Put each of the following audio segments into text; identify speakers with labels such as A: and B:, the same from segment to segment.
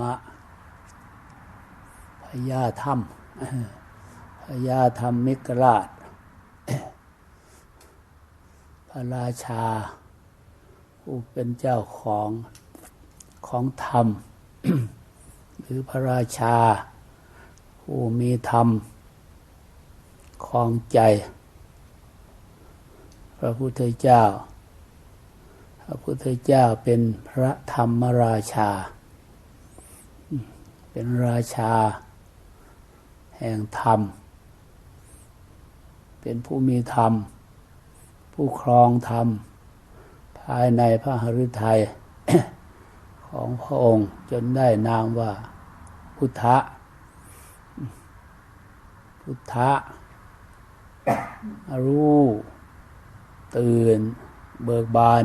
A: มะพญาธรรมพญาธรรมมิกราช พระราชา ผู้เป็นเจ้าของของธรรม หรือพระราชา ผู้มีธรรมคองใจ พระพุทธเจ้า พระพุทธเจ้าเป็นพระธรรมราชา เป็นราชา แห่งธรรม เป็นผู้มีธรรม ผู้ครองธรรม ภายในพระหฤทัยของพระองค์จนได้นามว่าพุทธะ พุทธะรู้ ตื่น เบิกบาน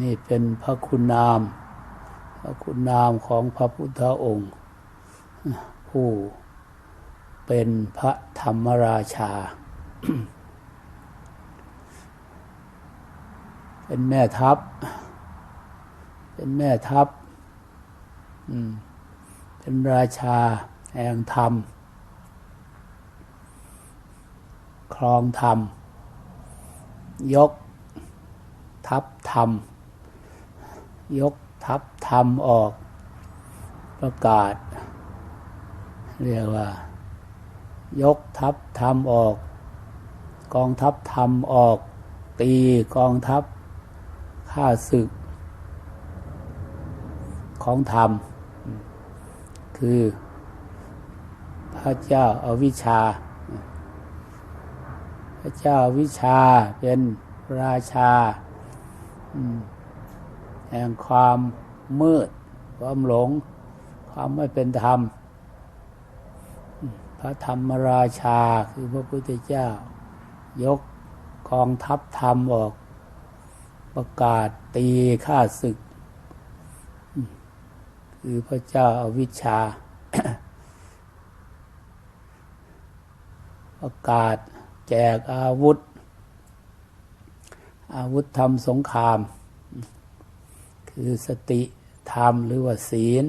A: นี่เป็นพระคุณนาม ระคุณนามของพระพุทธองค์ ผู้เป็นพระธรรมราชา เป็นแม่ทัพ เป็นแม่ทัพเป็นราชาแห่งธรรม ครองธรรม ยกทัพธรรม ยก ทัพธรรมออกประกาศ เรียกว่า ยกทัพธรรมออก กองทัพธรรมออก ตีกองทัพข้าศึก ของธรรม คือพระเจ้าอาวิชชา พระเจ้าอวิชชาเป็นราชา แห่งความมืด ความหลง ความไม่เป็นธรรม พระธรรมราชาคือพระพุทธเจ้า ยกกองทัพธรรมออก ประกาศตีข้าศึก คือพระเจ้าอาวิชชา ประกาศแจกอาวุธ อาวุธทำสงคราม คือสติธรรมหรือว่าศีล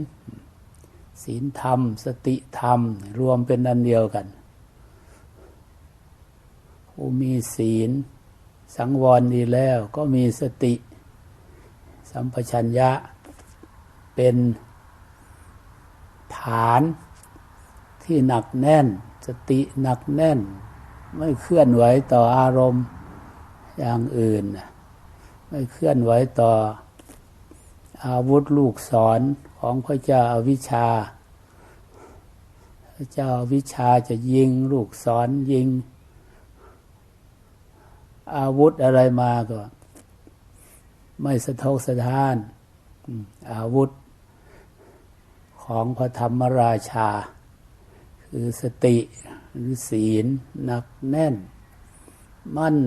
A: ศีลธรรม สติธรรม รวมเป็นอันเดียวกันผู้มีศีล สังวรดีแล้วก็มีสติ สัมปชัญญะเป็นฐานที่หนักแน่น สติหนักแน่น ไม่เคลื่อนไหวต่ออารมณ์อย่างอื่น ไม่เคลื่อนไหวต่อ อาวุธลูกศรของพระเจ้าอาวิชา พระเจ้าอาวิชชาจะยิงลูกศรยิง อาวุธอะไรมาก็ ไม่สะทกสะท้าน อาวุธของพระธรรมราชา คือสติหรือศีลหนักแน่น มั่น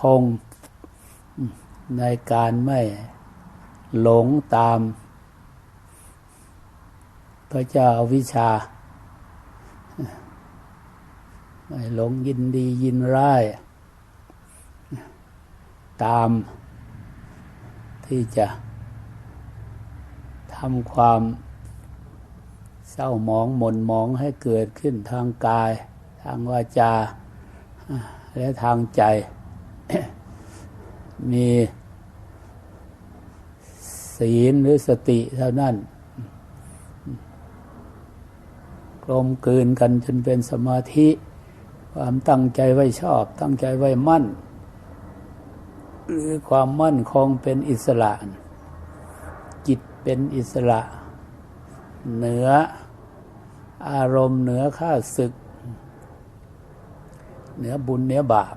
A: คงในการไม่ หลงตาม พระเจ้าอาวิชชาไม่หลงยินดียินร้าย ตามที่จะทำความเศร้าหมองหม่นหมองให้เกิดขึ้นทางกาย ทางวาจา และทางใจ มี ศีลหรือสติเท่านั้นกลมกลืนกันจนเป็นสมาธิ ความตั้งใจไว้ชอบ ตั้งใจไว้มั่น หรือความมั่นคงเป็นอิสระ จิตเป็นอิสระ เหนืออารมณ์เหนือข้าศึก เหนือบุญเหนือบาป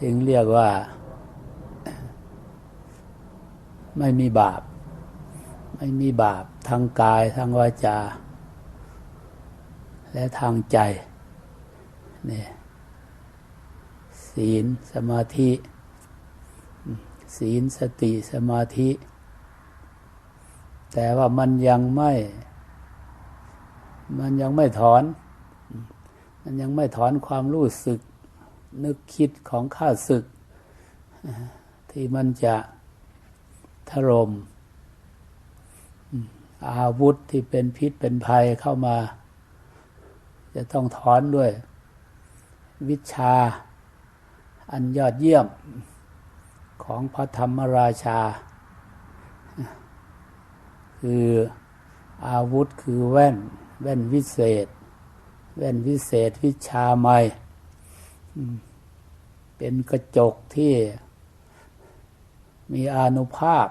A: จึงเรียกว่า ไม่มีบาป ไม่มีบาปทางกายทางวาจา และทางใจเนี่ยศีลสมาธิ ศีลสติสมาธิ แต่ว่ามันยังไม่ มันยังไม่ถอน มันยังไม่ถอนความรู้สึก นึกคิดของข้าศึก ที่มันจะ ถรมอาวุธที่เป็นพิษเป็นภัยเข้ามา จะต้องถอนด้วย วิชาอันยอดเยี่ยมของพระธรรมราชา คืออาวุธคือแว่น แว่นวิเศษ แว่นวิเศษวิชาใหม่ เป็นกระจกที่ มีอนุภาพ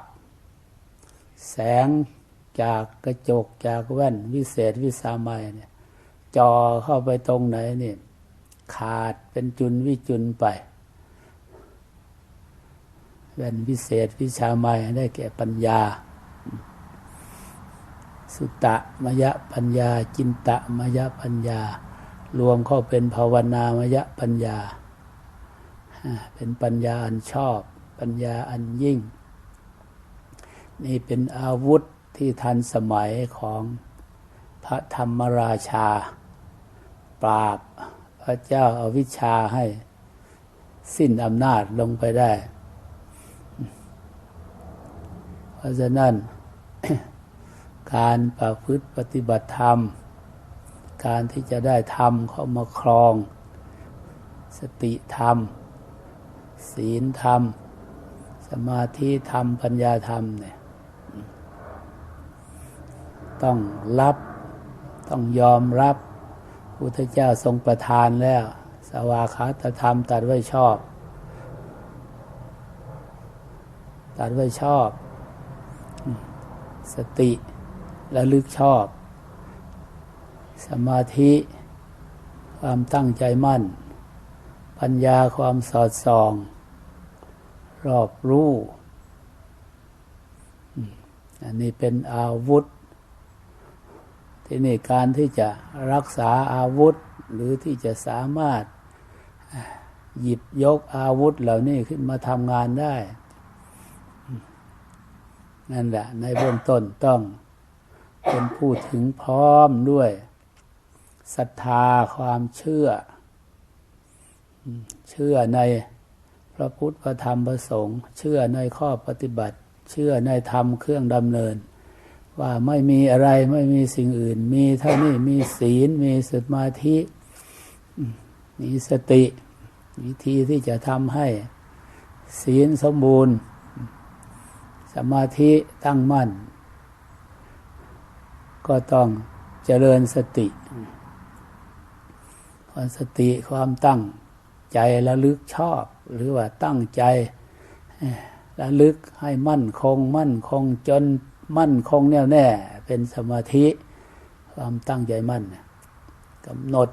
A: แสงจากกระจกจากแว่น วิเศษวิสามัยเนี่ยจอเข้าไปตรงไหนนี่ขาดเป็นจุนวิจุนไปแว่นวิเศษวิชาใหม่ได้แก่ปัญญา สุตตะมยะปัญญา จินตะมยะปัญญา รวมเข้าเป็นภาวนามยะปัญญา เป็นปัญญาอันชอบ ปัญญาอันยิ่ง นี่เป็นอาวุธที่ทันสมัยของพระธรรมราชา ปราบพระเจ้าอาวิชชาให้สิ้นอำนาจลงไปได้ เพราะฉะนั้น การประพฤติปฏิบัติธรรม การที่จะได้ธรรมเข้ามาครอง สติธรรม ศีลธรรม มาธิธรรมปัญญาธรรมเนี่ยต้องรับ ต้องยอมรับพุทธเจ้าทรงประทานแล้ว สวาคาตธรรมตัดไว้ชอบ ตัดไว้ชอบ สติและลึกชอบ สมาธิความตั้งใจมั่น ปัญญาความสอดส่อง รอบรู้อันนี้เป็นอาวุธ ที่นี่การที่จะรักษาอาวุธ หรือที่จะสามารถหยิบยกอาวุธเหล่านี้ขึ้นมาทำงานได้ นั่นแหละ ในเบื้องต้นต้องเป็นผู้ถึงพร้อมด้วยศรัทธาความเชื่อ เชื่อใน พระพุทธพระธรรมพระสงฆ์เชื่อในข้อปฏิบัติ เชื่อในธรรมเครื่องดำเนิน ว่าไม่มีอะไรไม่มีสิ่งอื่น มีเท่านี้มีศีล มีสมาธิมีสติ วิธีที่จะทำให้ ศีลสมบูรณ์ สมาธิตั้งมั่น ก็ต้องเจริญสติความสติความตั้ง ใจระลึกชอบ หรือว่าตั้งใจระลึกให้มั่นคง มั่นคงจนมั่นคงแน่วแน่ เป็นสมาธิความตั้งใจมั่นกำหนด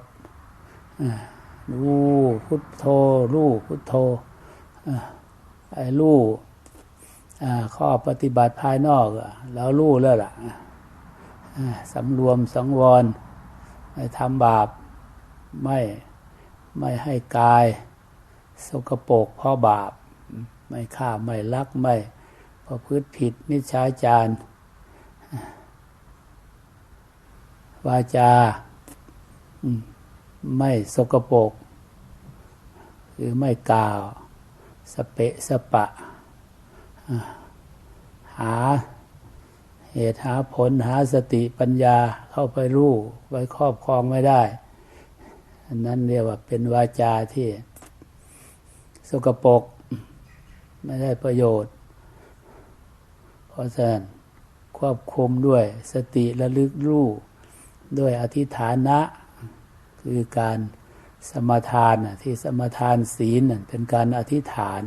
A: รู้พุทโธรู้พุทโธไอ้รู้ข้อปฏิบัติภายนอกแล้วรู้แล้วล่ะสำรวมสังวรไม่ทำบาปไม่ ไม่ให้กายสกปรกเพราะบาป ไม่ฆ่าไม่ลักไม่ประพฤติผิดมิจฉาจารวาจาไม่สกปรกคือไม่กล่าว สเปะสปะ หาเหตุหาผลหาสติปัญญาเข้าไปรู้ ไว้ครอบครองไม่ได้ อันนั้นเรียกว่าเป็นวาจาที่สกปรกไม่ได้ประโยชน์ เพราะฉะนั้นควบคุมด้วยสติระลึกรู้ด้วยอธิฐานะ คือการสมทานที่สมทานศีลเป็นการอธิษฐาน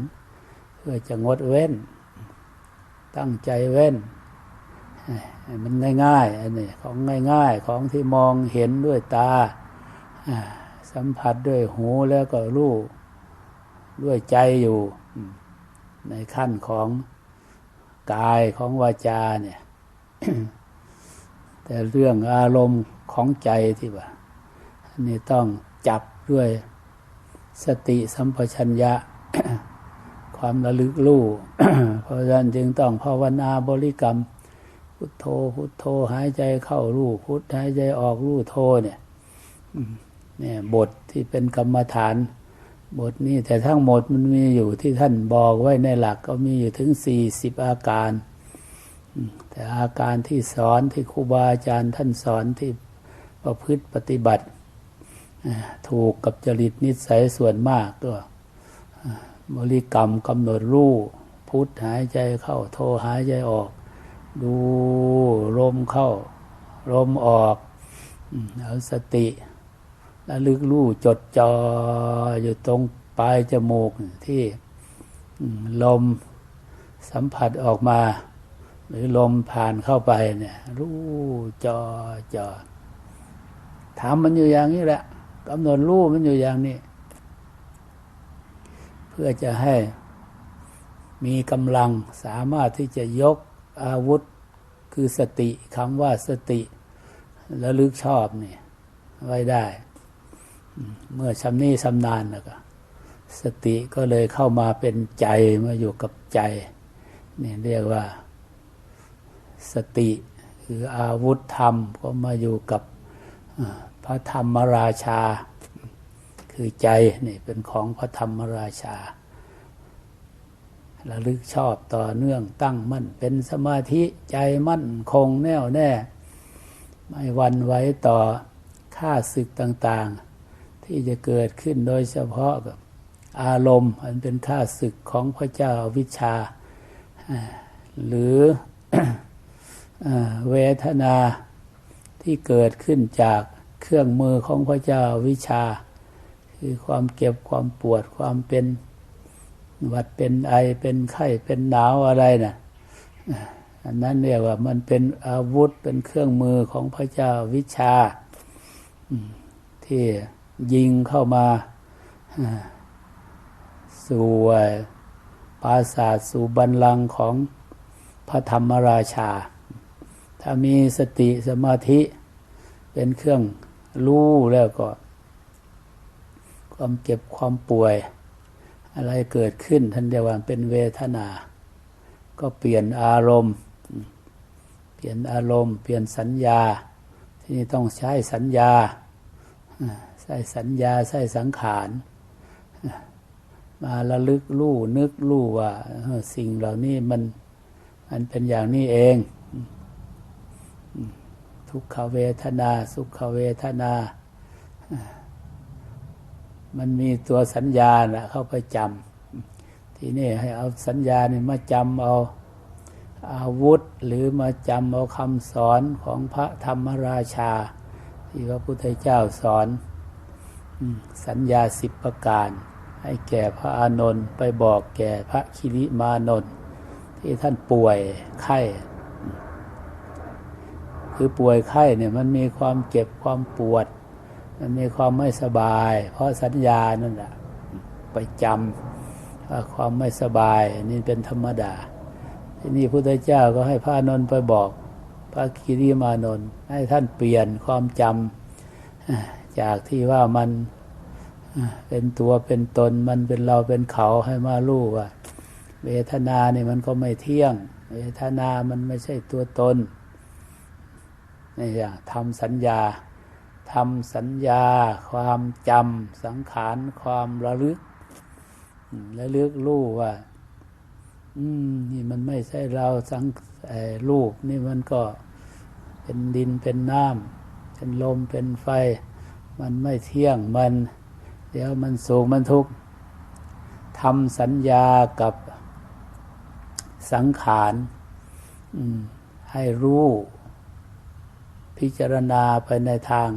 A: เพื่อจะงดเว้น ตั้งใจเว้น มันง่ายๆอันนี้ของง่ายๆของที่มองเห็นด้วยตา สัมผัสด้วยหูแล้วก็รู้ด้วยใจอยู่ ในขั้นของกายของวาจาเนี่ย แต่เรื่องอารมณ์ของใจที่ว่าอันนี้ต้องจับด้วยสติสัมปชัญญะ ความระลึกรู้เพราะฉะนั้นจึงต้องภาวนาบริกรรม พุทโธพุทโธหายใจเข้ารู้พุทหายใจออกรู้โธเนี่ย เนี่ยบทที่เป็นกรรมฐาน บทนี้แต่ทั้งหมดมันมีอยู่ที่ท่านบอกไว้ในหลักก็มีอยู่ถึงสี่สิบอาการ แต่อาการที่สอนที่ครูบาอาจารย์ท่านสอนที่ประพฤติปฏิบัติ ถูกกับจริตนิสัยส่วนมากก็บริกรรมกำหนดรูพุทธหายใจเข้าโทหายใจออก ดูลมเข้าลมออกเอาสติ ระลึกรู้จดจออยู่ตรงปลายจมูกที่ลมสัมผัสออกมา หรือลมผ่านเข้าไปเนี่ยรู้จอจอถามมันอยู่อย่างนี้แหละกำหนดรู้มันอยู่อย่างนี้ เพื่อจะให้มีกำลังสามารถที่จะยกอาวุธคือสติคำว่าสติระลึกชอบเนี่ยไว้ได้ เมื่อชำนี้ชำนาญแล้วก็สติก็เลยเข้ามาเป็นใจมาอยู่กับใจนี่เรียกว่า สติคืออาวุธธรรมก็มาอยู่กับพระธรรมราชา คือใจนี่เป็นของพระธรรมราชาระลึกชอบต่อเนื่องตั้งมั่นเป็นสมาธิใจมั่นคงแน่วแน่ ไม่วันไหวต่อข้าศึกต่าง ๆ ที่จะเกิดขึ้นโดยเฉพาะกับอารมณ์อันเป็นข้าศึกของพระเจ้าวิชา หรือเวทนาที่เกิดขึ้นจากเครื่องมือของพระเจ้าวิชา คือความเก็บความปวดความเป็นหวัดเป็นไอเป็นไข้เป็นหนาวอะไรนะ่ะอันนั้นเรียกว่ามันเป็นอาวุธเป็นเครื่องมือของพระเจ้าวิชาที่ ยิงเข้ามาสู่ปราสาทสู่บันลังของพระธรรมราชา ถ้ามีสติสมาธิเป็นเครื่องรู้แล้วก็ ความเจ็บความป่วย อะไรเกิดขึ้นท่านเรียว่าเป็นเวทนา ก็เปลี่ยนอารมณ์ เปลี่ยนอารมณ์ เปลี่ยนสัญญา ที่นี่ต้องใช้สัญญา ใช้สัญญาใช้สังขาร มาระลึกรู้นึกรู้ว่าสิ่งเหล่านี้มันมันเป็นอย่างนี้เอง ทุกขเวทนา สุขเวทนา มันมีตัวสัญญาแหละเข้าไปจำทีนี้ให้เอาสัญญานี่มาจำเอาอาวุธหรือมาจำเอาคำสอนของพระธรรมราชา ที่พระพุทธเจ้าสอน สัญญาสิบประการ ให้แก่พระอานนท์ไปบอกแก่พระคิริมานนท์ที่ท่านป่วยไข้คือป่วยไข้เนี่ยมันมีความเจ็บความปวด มันมีความไม่สบาย เพราะสัญญานั่นแหละไปจำว่าความไม่สบายนี่เป็นธรรมดา ที่นี่พุทธเจ้าก็ให้พระอานนท์ไปบอก พระคิริมานนท์ให้ท่านเปลี่ยนความจำ จากที่ว่ามันเป็นตัวเป็นตนมันเป็นเราเป็นเขาให้มารู้ว่า เวทนาเนี่ยมันก็ไม่เที่ยง เวทนามันไม่ใช่ตัวตนนี่อย่างทำสัญญาทำสัญญา ความจำสังขารความระลึกระลึกรู้ว่า อืม นี่มันไม่ใช่เราสังเอ่อรูปนี่มันก็เป็นดินเป็นน้ำเป็นลมเป็นไฟ มันไม่เที่ยงมัน เดี๋ยวมันสูงมันทุกข์ทำสัญญากับสังขารให้รู้ พิจารณาไปในทาง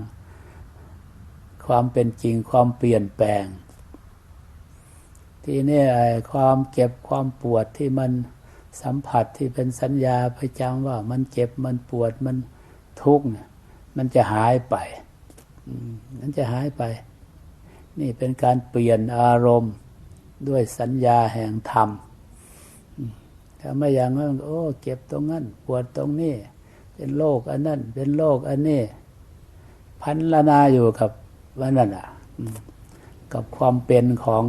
A: ความเป็นจริงความเปลี่ยนแปลง ทีนี้ไอ้ความเจ็บความปวดที่มันสัมผัสที่เป็นสัญญาประจำว่ามันเจ็บมันปวดมันทุกข์เนี่ยมันจะหายไป อืมมันจะหายไป นี่เป็นการเปลี่ยนอารมณ์ด้วยสัญญาแห่งธรรมถ้าไม่อย่างนั้นโอ้เจ็บตรงนั้น ปวดตรงนี้ เป็นโรคอันนั้น เป็นโรคอันนี้ พันละนาอยู่กับว่านั่นอะกับความเป็นของ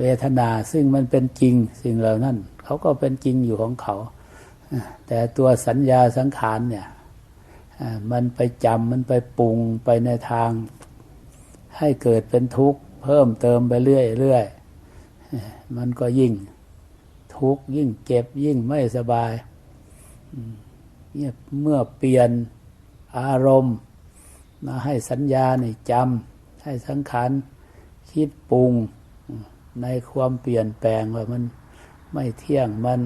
A: เวทนาซึ่งมันเป็นจริงสิ่งเหล่านั้น เขาก็เป็นจริงอยู่ของเขา แต่ตัวสัญญาสังขารเนี่ย มันไปจำมันไปปรุงไปในทาง ให้เกิดเป็นทุกข์ เพิ่มเติมไปเรื่อยๆมันก็ยิ่งทุกข์ยิ่งเจ็บยิ่งไม่สบายเนี่ยเมื่อเปลี่ยนอารมณ์ มาให้สัญญาในจำให้สังขารคิดปรุงในความเปลี่ยนแปลงว่ามันไม่เที่ยงมัน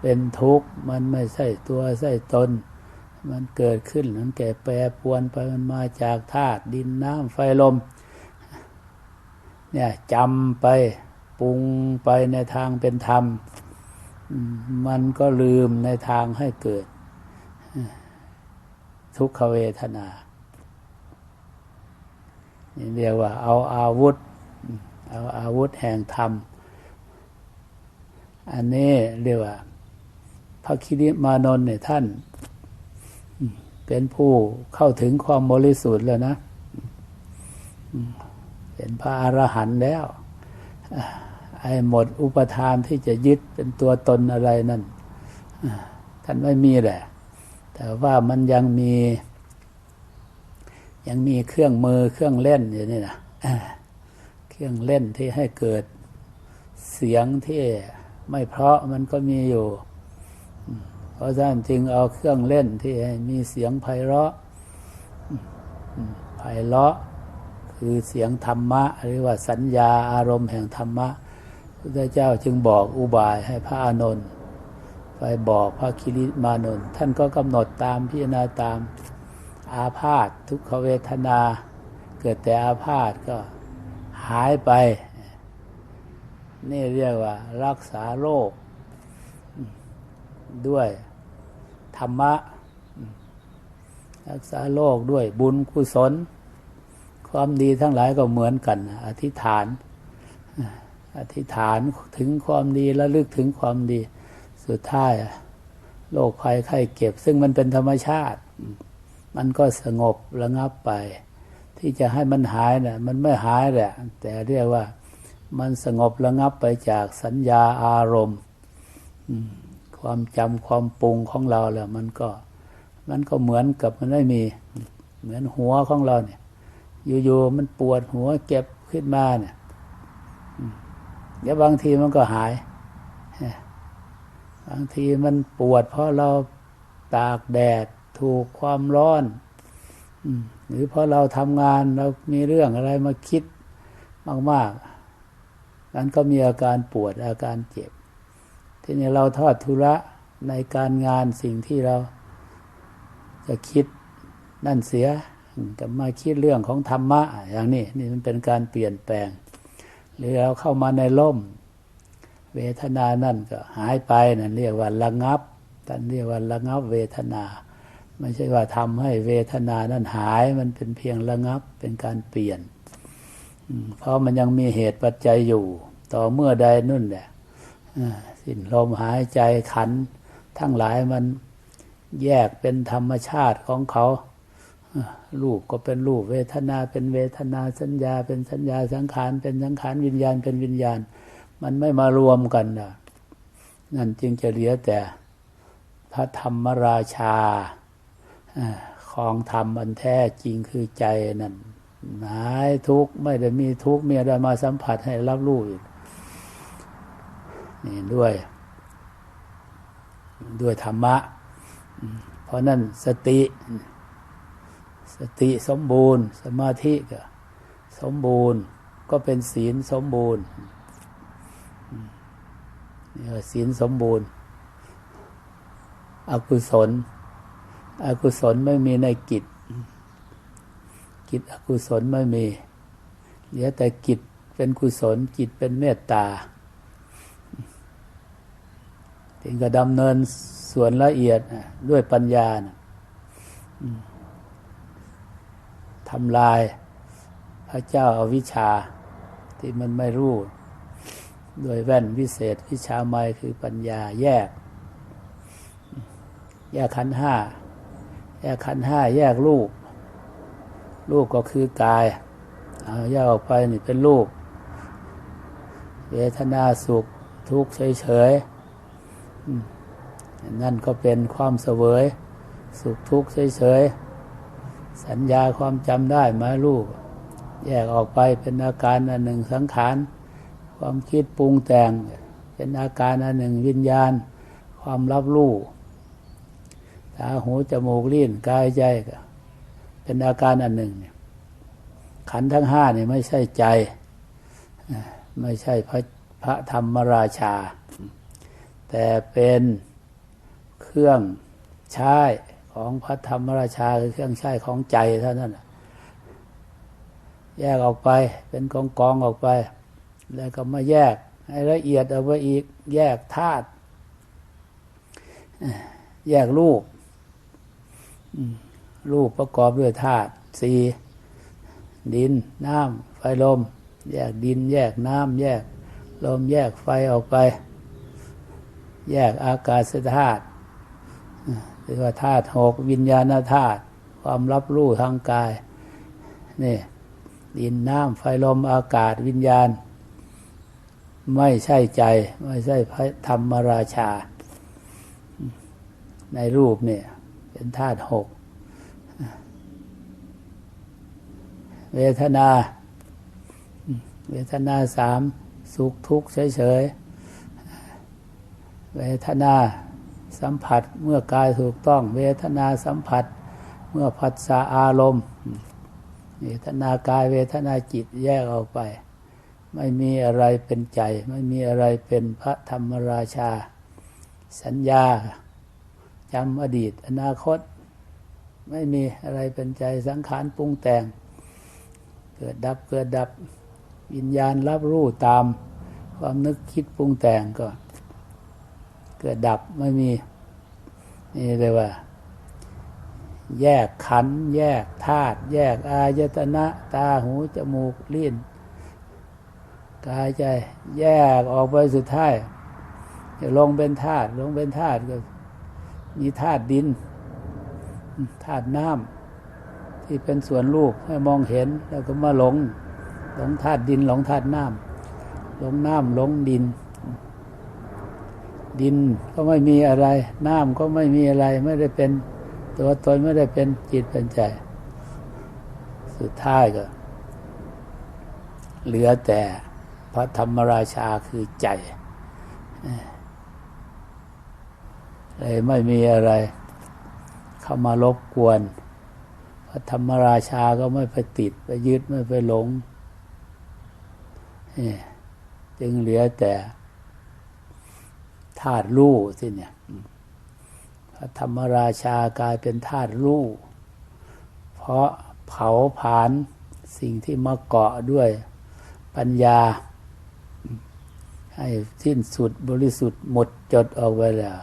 A: เป็นทุกข์ มันไม่ใช่ตัวใช่ตน มันเกิดขึ้นมันแก่แปรปวนไปมันมาจากธาตุดินน้ำไฟลม เนี่ยจำไปปรุงไปในทางเป็นธรรมมมันก็ลืมในทางให้เกิด ทุกขเวทนานี่เรียกว่าเอาอาวุธ เอาอาวุธแห่งธรรม อันนี้เรียกว่า พระคิริมานนท์เนี่ยท่าน เป็นผู้เข้าถึงความบริสุทธิ์แล้วนะเป็นพระอรหันต์แล้วไอ้หมดอุปทานที่จะยึดเป็นตัวตนอะไรนั่นท่านไม่มีแหละ แต่ว่ามันยังมี ยังมีเครื่องมือเครื่องเล่นอยู่นี่นะเครื่องเล่นที่ให้เกิดเสียงที่ไม่เพราะมันก็มีอยู่ เพราะฉะนั้นจึงเอาเครื่องเล่นที่มีเสียงไพเราะไพเราะ คือเสียงธรรมะ หรือว่าสัญญาอารมณ์แห่งธรรมะพระเจ้าจึงบอกอุบายให้พระอานนท์ไปบอกพระคิริมานนท์ท่านก็กำหนดตามพิจารณาตามอาพาธทุกขเวทนา เกิดแต่อาพาธก็หายไป นี่เรียกว่ารักษาโรค ด้วยธรรมะ รักษาโรคด้วยบุญกุศล ความดีทั้งหลายก็เหมือนกัน อธิษฐาน อธิษฐานถึงความดีและลึกถึงความดีสุดท้ายโรคภัยไข้เก็บ ซึ่งมันเป็นธรรมชาติ มันก็สงบระงับไป ที่จะให้มันหายนะ่ะมันไม่หายแหละแต่เรียกว่ามันสงบระงับไปจากสัญญาอารมณ์ ความจำความปรุงของเราแล้วมันก็ มันก็เหมือนกับมันไม่มี เหมือนหัวของเราเนี่ย อยู่ๆมันปวดหัวเจ็บขึ้นมาเนี่ยเดี๋ยวบางทีมันก็หายบางทีมันปวดเพราะเราตากแดดถูกความร้อนหรือเพราะเราทำงานเรามีเรื่องอะไรมาคิดมากๆนั้นก็มีอาการปวดอาการเจ็บ ทีนี้เราทอดทุระในการงานสิ่งที่เราจะคิดนั่นเสียกับมาคิดเรื่องของธรรมะอย่างนี้นี่มันเป็นการเปลี่ยนแปลง หรือเราเข้ามาในล่ม เวทนานั่นก็หายไปนั่นเรียกว่าระงับท่านเรียกว่าระงับเวทนาไม่ใช่ว่าทำให้เวทนานั้นหายมันเป็นเพียงระงับเป็นการเปลี่ยนเพราะมันยังมีเหตุปัจจัยอยู่ ต่อเมื่อใดนุ่นแหละ สิ้นลมหายใจขันทั้งหลายมันแยกเป็นธรรมชาติของเขา รูปก็เป็นรูปเวทนาเป็นเวทนาสัญญา เป็นสัญญาสังขารเป็นสังขารวิญญาณเป็นวิญญาณ มันไม่มารวมกันนะนั่นจึงจะเหลือแต่พระธรรมราชาของธรรมอันแท้จริงคือใจนั่นหายทุกข์ไม่ได้มีทุกข์มีอะไรมาสัมผัสให้รับรู้อีก นี่ด้วย ด้วยธรรมะ เพราะนั่นสติ สติสมบูรณ์ สมาธิก็สมบูรณ์ก็เป็นศีลสมบูรณ์ศีลสมบูรณ์ อกุศล อกุศลไม่มีในกิจ กิจอกุศลไม่มี เหลือแต่กิจเป็นกุศลจิตเป็นเมตตา ถึงก็ดำเนินส่วนละเอียดด้วยปัญญาทำลายพระเจ้าอาวิชชาที่มันไม่รู้โดยแว่นวิเศษวิชาไม่คือปัญญาแยก แยกขันห้าแยกขันห้าแยกรูปรูปก็คือกายเอาแยกออกไปนี่เป็นรูปเวทนาสุขทุกข์เฉยๆ นั่นก็เป็นความเสวย สุขทุกข์เฉยๆ สัญญาความจำได้มาลูกแยกออกไปเป็นอาการอันหนึ่งสังขาร ความคิดปรุงแต่ง เป็นอาการอันหนึ่งวิญญาณ ความรับรู้ตาหูจมูกลิ้นกายใจเป็นอาการอันหนึ่ง ขันทั้งห้านี่ไม่ใช่ใจ ไม่ใช่พระพระธรรมราชา แต่เป็นเครื่องใช้ของพระธรรมราชาคือเครื่องใช้ของใจเท่านั้นแยกออกไปเป็นกองกองออกไป แล้วก็มาแยกให้ละเอียดเอาไปอีก แยกธาตุแยกรูปรูปประกอบด้วยธาตุสี่ดิน น้ำไฟลม แยกดิน แยกน้ำแยกลมแยกไฟออกไป แยกอากาศธาตุหรือว่าธาตุหกวิญญาณธาตุความรับรู้ทางกายนี่ดินน้ำไฟลมอากาศวิญญาณ ไม่ใช่ใจ ไม่ใช่พระธรรมราชา ในรูปเนี่ยเป็นธาตุหกเวทนา เวทนาสามสุขทุกข์เฉยๆ เวทนาสัมผัสเมื่อกายถูกต้อง เวทนาสัมผัสเมื่อผัสสะอารมณ์เวทนากายเวทนาจิตแยกออกไป ไม่มีอะไรเป็นใจ ไม่มีอะไรเป็นพระธรรมราชา สัญญาจำอดีต อนาคต ไม่มีอะไรเป็นใจสังขารปรุงแต่ง เกิดดับเกิดดับวิญญาณรับรู้ตามความนึกคิดปรุงแต่งก็ เกิดดับไม่มีนี่เลยว่า แยกขัน แยกธาตุแยกอายตนะ ตาหูจมูกลิ้นกายใจ แยกออกไปสุดท้ายจะลงเป็นธาตุลงเป็นธาตุก็มีธาตุดินธาตุน้ำที่เป็นส่วนรูปให้มองเห็นแล้วก็มาหลง หลงธาตุดินหลงธาตุน้ำหลงน้ำหลงดิน ดินก็ไม่มีอะไร น้ำก็ไม่มีอะไร ไม่ได้เป็นตัวตนไม่ได้เป็นจิตเป็นใจ สุดท้ายก็ เหลือแต่พระธรรมราชาคือใจเลยไม่มีอะไร เข้ามารบกวน พระธรรมราชาก็ไม่ไปติดไปยึดไม่ไปหลงนี่จึงเหลือแต่ ธาตุรู้ที่เนี่ยพระธรรมราชากลายเป็นธาตุรู้เพราะเผาผลาญสิ่งที่มาเกาะด้วยปัญญา ให้สิ้นสุดบริสุทธิ์หมดจดออกไปแล้ว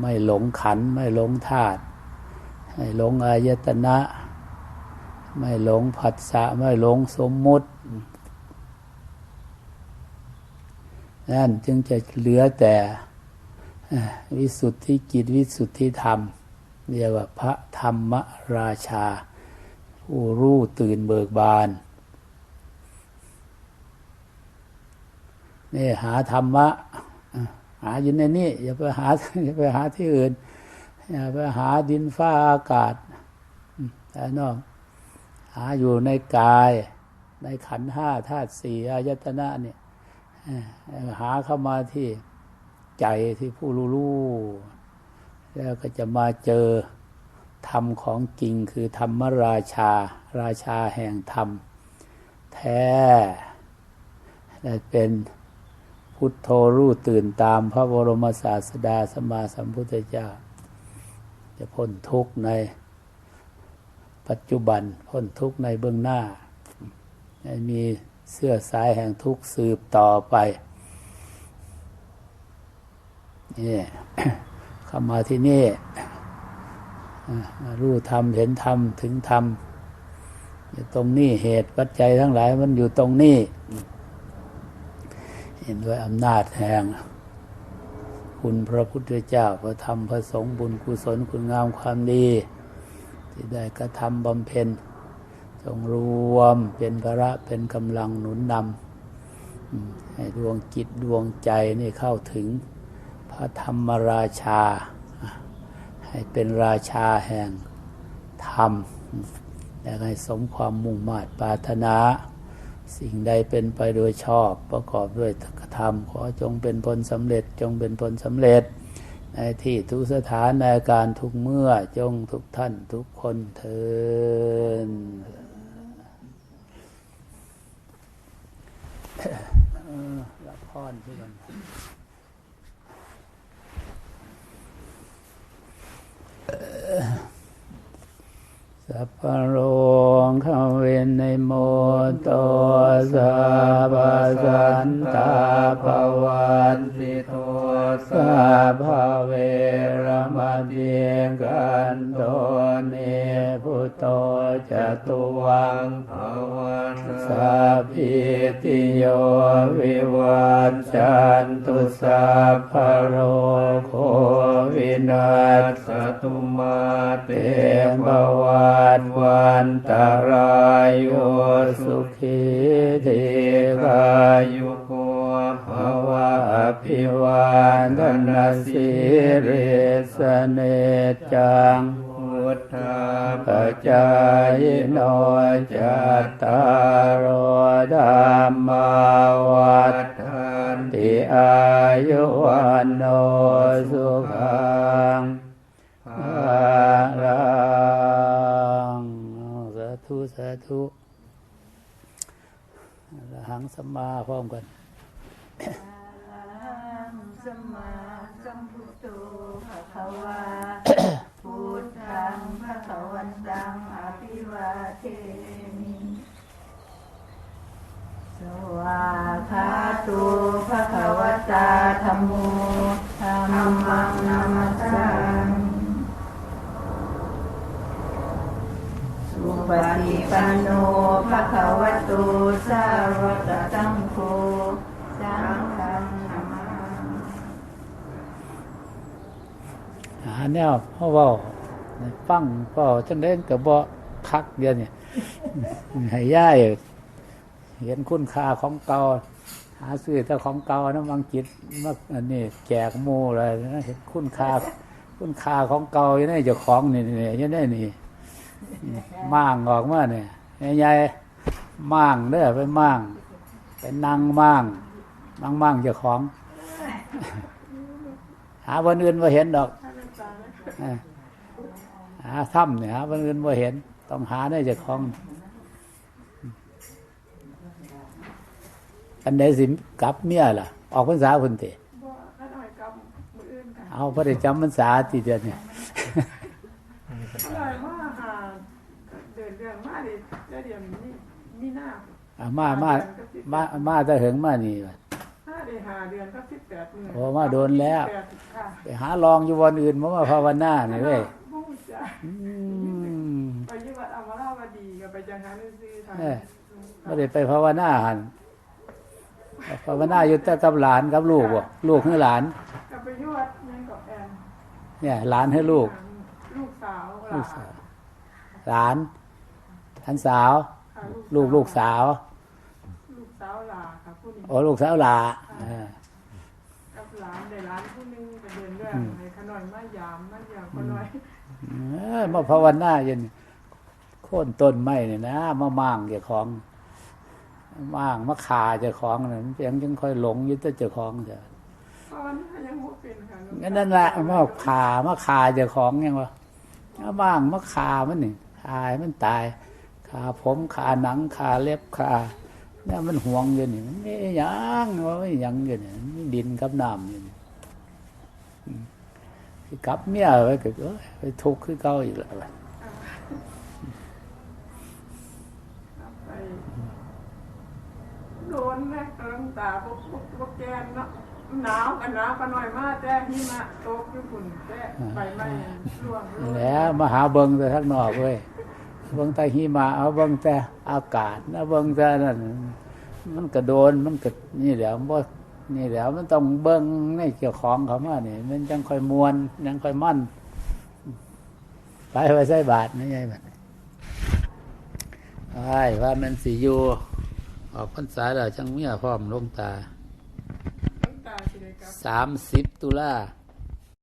A: ไม่หลงขันไม่หลงธาตุไม่หลงอายตนะ ไม่หลงผัสสะไม่หลงสมมุติ นั่นจึงจะเหลือแต่วิสุทธิจิตวิสุทธิธรรม เรียกว่าพระธรรมราชา ผู้รู้ตื่นเบิกบานนี่หาธรรมะ หาอยู่ในนี้อย่าไปหาอย่าไปหาที่อื่น อย่าไปหาดินฟ้าอากาศแต่นอกหาอยู่ในกาย ในขันห้าธาตุสี่อายตนะเนี่ย หาเข้ามาที่ใจที่ผู้รู้รู้แล้วก็จะมาเจอธรรมของจริงคือธรรมราชา ราชาแห่งธรรม แท้ได้เป็นพุทโธรู้ตื่นตามพระบรมศาสดาสมมาสัมพุทธเจ้า จะพ้นทุกข์ในปัจจุบันพ้นทุกข์ในเบื้องหน้ามี เสื้อสายแห่งทุกข์สืบต่อไปนี่เข้ามาที่นี่รู้ธรรมเห็นธรรมถึงธรรมอยู่ตรงนี้เหตุปัจจัยทั้งหลายมันอยู่ตรงนี้เห็นด้วยอำนาจแห่งคุณพระพุทธเจ้าพระธรรมพระสงฆ์บุญกุศลคุณงามความดี ที่ได้กระทำบำเพ็ญ จงรวมเป็นพระเป็นกำลังหนุนนำให้ดวงจิตดวงใจนี่เข้าถึงพระธรรมราชา ให้เป็นราชาแห่งธรรมและให้สมความมุ่งมา่ปรารถนา สิ่งใดเป็นไปโดยชอบประกอบด้วยธรรม ขอจงเป็นผลสำเร็จจงเป็นผลสำเร็จ ในที่ทุกสถานในการทุกเมื่อจงทุกท่านทุกคนเทิน ละพรที่มันสัพพโรงขเวนในโมโตสัพพะสันตาภวันติโต สัพพะเวรมณีกันโตเนพุโตจตุวัง
B: ภวัน
A: สัพพิติโยวิวัจจันตุสัพพโรโควินัส
B: ตุมาเต
A: มวันวันตรายโยสุขีทีกายุ วะอภิวันธนาสิริสเนจัง
B: พุทธา
A: ปัจจายโนจัตตารโอธรรมาวัฏ
B: ทัน
A: ติอายุวันโนสุขังอาลังสาธุสาธุอรหังสัมมาพร้อมกัน
C: สัมมาสัมพุทโธภะคะวาพุทธังภะคะวันตังอภิวาเทมิสวาคาโตุภะคะวตาธัมโมธัมมังนามัสสามิสุปฏิปันโนภะคะวะโตสาวกสังโฆสังฆังนามา
A: หาแนวเพราะว่าฟังก็จังเล่นกับบ่คักเดียวนี่ให้ย่ายเห็นคุณค่าของเก่าหาซื้อแต่ของเก่านะบางจิตมาอันนี้แจกหมูอะไรนะเห็นคุณค่าคุณค่าของเก่าอยู่ในเจ้าของนี่นี่อยังได้นี่นี่ม่างออกมาเนี่ยใหญ่ๆม่างเด้อไปม่างเป็นนางม่างนางม่างเจ้าของ หาวันอื่นมาเห็นดอก หาถ้ำเนี่ยหาวันอื่นมาเห็น ต้องหาได้เจ้าของ อันใดสิกลับเมียล่ะ ออกพรรษาพุ่นติ
D: บ่ถ้าหน่อยกับมืออื่นค่ะ
A: เอาพระได้จำพรรษาทีเดียวเนี่ย
D: เลยมาหาเดินเรื่องมาดิเดี๋ยวเดี๋ยวนี้มีหน้า
A: อะมามามามาแตะเหิงมานี่ว่ะ
D: ห้าเดือนหาเดือนก็สิบแปดเดือน
A: โอ้มาโดนแล้ว
D: แปดค่ะ
A: ไปหาลองอยู่วันอื่นมามาภาวนานี่เว้ย
D: บ่รู้จัก
A: อืม
D: ไปอยี่วัดอมราวดีกับไปจังหันซื้อทาง
A: เออไม่ได้ไปภาวนาหันภาวนาอยู่แต่กับหลานกับลูกบ่ลูกให้หลาน
D: กับไปอยี่วัดยังกับแอน
A: เนี่ย หลานให้ลูก
D: ลูกสาว
A: ลูกสาว หลานท่านสาว
D: ค่ะ
A: ลูกลูกสาว
D: ลูกสาวหลาค่ะผู้นี้
A: โอ้ลูกสาวหลาเออ
D: กับหลานได้หลานผู้หนึงไปเดินเรื่อง
A: อืม
D: ในขนอยมายามมายามขนอย
A: เออมาภาวนาเย็นโค่นต้นไม้เนี่ยนะมาม่างเจ้าของม่างมาขาเจ้าของนั่นยังยังค่อยหลงอยึดแต่เจ้าของเถอะ
D: ตอนนั้นยังบ่เป็นค่ะลูก
A: งั้นนั่นแหละมาขามาขาเจ้าของยังวะมาม่างมาขามันนี่ขาให้มันตายขาผมขาหนังขาเล็บขา เนี่ยมันห่วงอยู่นี่มันไม่หยังว่าไม่หยังอยู่นี่มันมีดินกับน้ำอยู่นี่อืมสิกลับเมียไปก็เอ้ยไปทุกข์คือเก่าอีกแล้วว่ะ
D: ไปโดนแม่กำลังตาพวกพวกพวกแกนเนาะหนาวกันหนาวกันหน่อยมากแต่หิมะตกญี่ปุ่นแต่ใบไม้ร่วงร่วง
A: แล้วมาหาเบิงแต่ทักนอกเว้ย เบิงแต่หิมะเอาเบิงแต่อากาศนะเบิงแต่นั่นมันกระโดนมันก็นี่แหล้วบ่นี่แหล้วมันต้องเบิงในเกี่ยวของเขามานี่มันจังค่อยมวนยังค่อยมั่นไปไปใส่บาทนี่ไงบัดไอ้ว่ามันสิอยู่ออกพรรษาแล้วจังเมียพร้อมลงตา
D: น้ำตาสิเลยครับ
A: สามสิบตุลา
D: อ